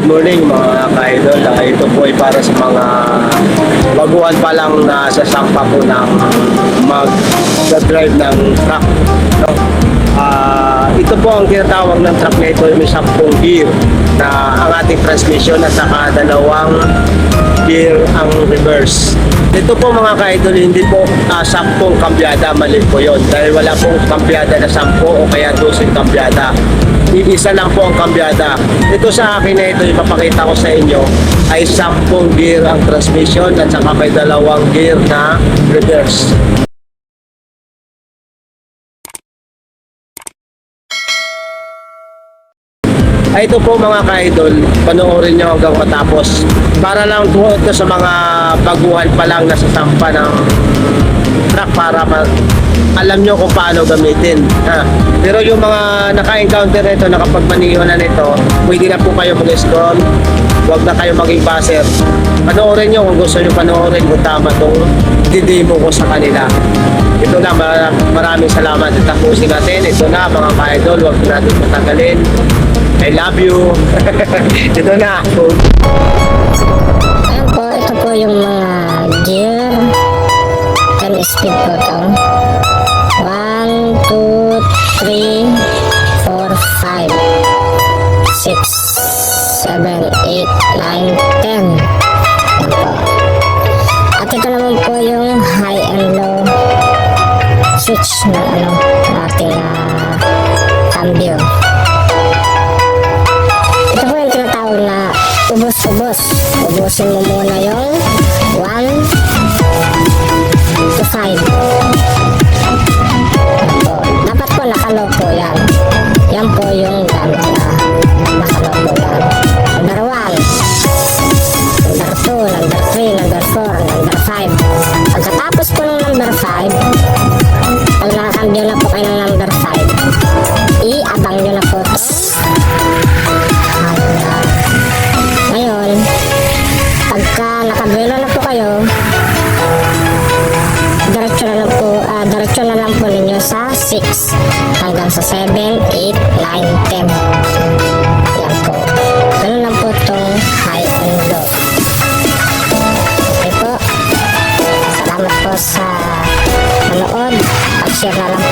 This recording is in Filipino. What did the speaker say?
good morning mga ka-idol. Ah, ito po ay para sa mga baguhan pa lang na sasampa po ng mag-drive ng truck. No? Ah, ito po ang tinatawag ng truck na ito ay may 10 gear na ang ating transmission at saka dalawang gear ang reverse. Ito po mga ka-idol, hindi po uh, 10 kambyada, mali po yon Dahil wala pong kambyada na 10 o kaya 12 kambyada. Iisa lang po ang kambyada. Ito sa akin na ito, ipapakita ko sa inyo, ay 10 gear ang transmission at saka may dalawang gear na reverse. Ay ito po mga ka-idol, panoorin nyo hanggang matapos. Para lang po ito sa mga baguhan pa lang na sasampa ng truck para ma- alam nyo kung paano gamitin. Ha? Pero yung mga naka-encounter nito, nakapagmaniho na nito, pwede na po kayo mag-scroll. Huwag na kayo maging baser. Panoorin nyo kung gusto nyo panoorin kung tama itong didemo ko sa kanila. Ito na, mar- maraming salamat. At tapusin natin. Ito na mga ka-idol, huwag natin patagalin. I love you. ito na. Ayan po, ito po yung mga gear. 10 speed po ito. 1, 2, 3, 4, 5, 6, 7, 8, 9, 10. Ayan. At ito naman po yung high and low switch ng ano, ng ating ah, cambio. 4, number 5. Pagkatapos po ng number 5, pag nakakambyo na po kayo ng number 5, i-abang nyo na po. Ngayon, pagka nakabuelo na po kayo, diretso na lang po, ah, diretso na lang po ninyo sa 6 hanggang sa 7, 8, 9, 10. Yan po. Hoşçakalın.